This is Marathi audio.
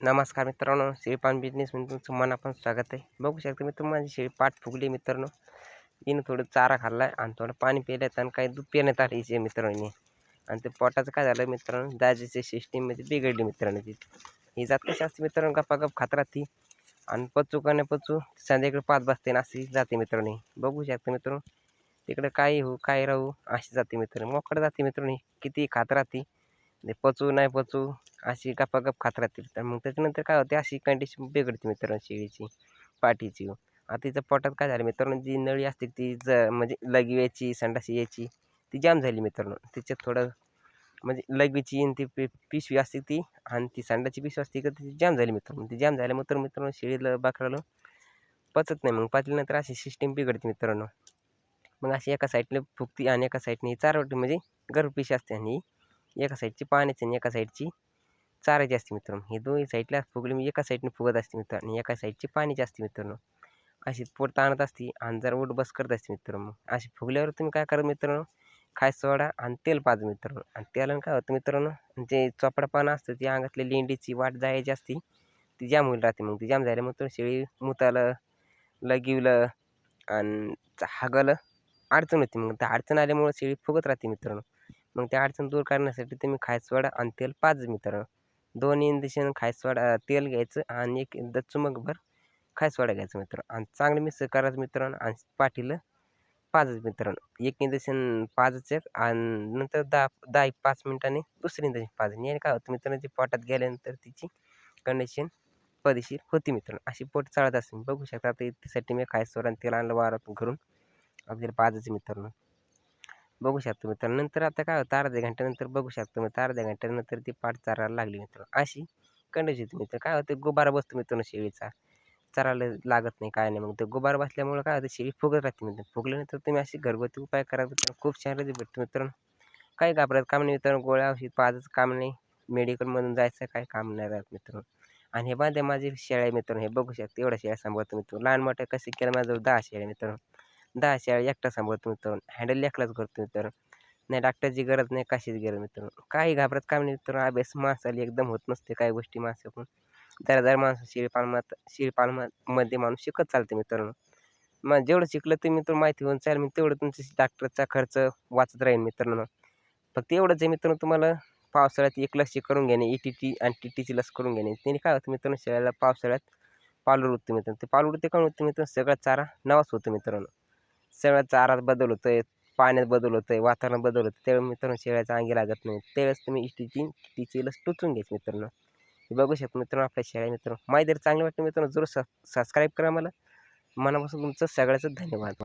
नमस्कार मित्रांनो शेळीपालन बिझनेसमध्ये तुमचं मनापासून स्वागत आहे. बघू शकता मित्र माझी शेळी पाठ फुगली मित्रांनो तिनं थोडं चारा खाल्लाय आणि थोडं पाणी पिल्यात आणि काही दूध पिण्यात आलं हिचे मित्रांनी. आणि ते पोटाचं काय झालं मित्रांनो दाजीच्या सिस्टीममध्ये बिघडली मित्रांनो ती. ही जात कशी असते मित्रांनो गप्पागप खात राहते आणि पचू का नाही पचू संध्याकाळी पाच बसते ना अशी जाते मित्रांनो बघू शकता मित्रांनो तिकडे काही हो काय राहू अशी जाते मित्रांनो मोकड जाते मित्रांनी किती खात राहते ते पचू नाही पचू अशी गपागप खात राहतील. तर मग त्याच्यानंतर काय होते अशी कंडिशन बिघडते मित्रांनो शेळीची पाठीची. आता तिचं पोटात काय झालं मित्रांनो जी नळी असते ती ज म्हणजे लगव्याची संडासी यायची ती जाम झाली मित्रांनो. तिच्यात थोडं म्हणजे लगवीची आणि ती पि पिशवी असते ती आणि ती संडाची पिशवी असते का ती जाम झाली मित्रांनो. ती जाम झाल्यामुळे तर मित्रांनो शेळीला बाकराला पचत नाही. मग पाचल्यानंतर अशी सिस्टीम बिघडते मित्रांनो. मग अशी एका साईडने फुगती आणि एका साईडने चारवटी म्हणजे गर्भपिशी असते आणि एका साईडची पाण्याची आणि एका साईडची चारायची असते मित्रांनो. हे दोन्ही साईडला फुगली मी एका साईडने फुगत असते मित्रांनो आणि एका साईडची पाण्याची असते मित्रांनो. अशी पोट ताणत असते आणि जर ओट बस करत असते मित्रांनो. अशी फुगल्यावर तुम्ही काय करा मित्रांनो? खाय सोडा आणि तेल पाज मित्रांनो. आणि तेलानं काय होतं मित्रांनो? जे चोपडा पानं असतं ती अंगातली लेंडीची वाट जायची असते ती जाम होईल राहते मग. ती जाम झाल्यामुळे शेळी मुतालं लगिवलं आणि हागलं अडचण होती मग. त्या अडचण आल्यामुळं शेळी फुगत राहते मित्रांनो. मग त्या अडचण दूर करण्यासाठी तुम्ही खाय आणि तेल पाच मित्रांनो दोन इंजेक्शन खायसवाडा तेल घ्यायचं आणि एक एकदा चुमकभर खायसवाडा घ्यायचं मित्रांनो. आणि चांगलं मिक्स करायचं मित्रांनो आणि पाठीला पाचच मित्रांनो. एक इंजेक्शन एक आणि नंतर दहा दहा एक पाच मिनिटांनी दुसरं इंजेक्शन पाच. याने काय होतं मित्रांनो ती पोटात गेल्यानंतर तिची कंडिशन पदेशीर होती मित्रांनो. अशी पोट चालत असते. बघू शकता तर त्यासाठी मी खायसवाडा आणि तेल आणलं वारातून घरून. आपल्याला पाचच मित्रांनो. बघू शकतो मित्रांनो. नंतर आता काय होतं अर्ध्या घंट्यानंतर बघू शकतो मित्र अर्ध्या घंट्यानंतर ती पाठ चारायला लागली मित्रांनो. अशी कंडिशन येते मित्र काय होतं गुबारा बसतो मित्रांनो शेळीचा. चारायला लागत नाही काय नाही. मग ते गुबारा बसल्यामुळे काय होतं शेळी फुगत राहते मित्र फुगल्यानंतर तुम्ही अशी घरगुती उपाय करा मित्रांनो. खूप छान भेटतो मित्रांनो. काही घाबरत काम नाही मित्रांनो. गोळ्या औषध पाजायचं काम नाही. मेडिकलमधून जायचं काय काम नाही राहत मित्रांनो. आणि हे बांधे माझे शेळ्या मित्रांनो. हे बघू शकते एवढ्या शेळ्या सांभाळतो मित्र लहान मोठ्या कसे केलं माझ्याजवळ दहा शेळ्या मित्रांनो. दहा शेळ्या एकटा सांभाळतो मित्रांनो. हँडल एकलाच करतो मित्रांनो. नाही डॉक्टरची गरज नाही कशाची गरज मित्रांनो. काही घाबरत काम नाही मित्रांनो. अभ्यास माणसाला एकदम होत नसते काही गोष्टी माणसं पण जरा जरा माणसं शिळपालमात शिळपालमामध्ये माणूस शिकत चालते मित्रांनो. मग जेवढं शिकलं ते मित्र माहिती होऊन चालेल. मी तेवढं तुमचं डॉक्टरचा खर्च वाचत राहील मित्रांनो. फक्त एवढंच आहे मित्रांनो तुम्हाला पावसाळ्यात एक लस करून घेणे ई टी टी आणि टी टीची लस करून घेणे. त्याने काय होतं मित्रांनो शेळ्याला पावसाळ्यात पालूर होते मित्रांनो. ते पालूर ते काय होतं मित्रांनो? सगळा चारा नवाच होतो मित्रांनो. सगळा चारात बदल होतो आहे पाण्यात बदल होतं आहे वातावरण बदल होतं त्यावेळी मित्रांनो शेळ्याच्या अंगी लागत नाही. त्यावेळेस तुम्ही इष्टीची तिची लस टोचून घ्यायची मित्रांनो. बघू शकतो मित्रांनो आपल्या शेळ्या मित्रांनो. माहिती जर चांगली वाटतं मित्रांनो जरूर सबस्क्राईब करा मला मनापासून तुमचं सगळ्याचं धन्यवाद.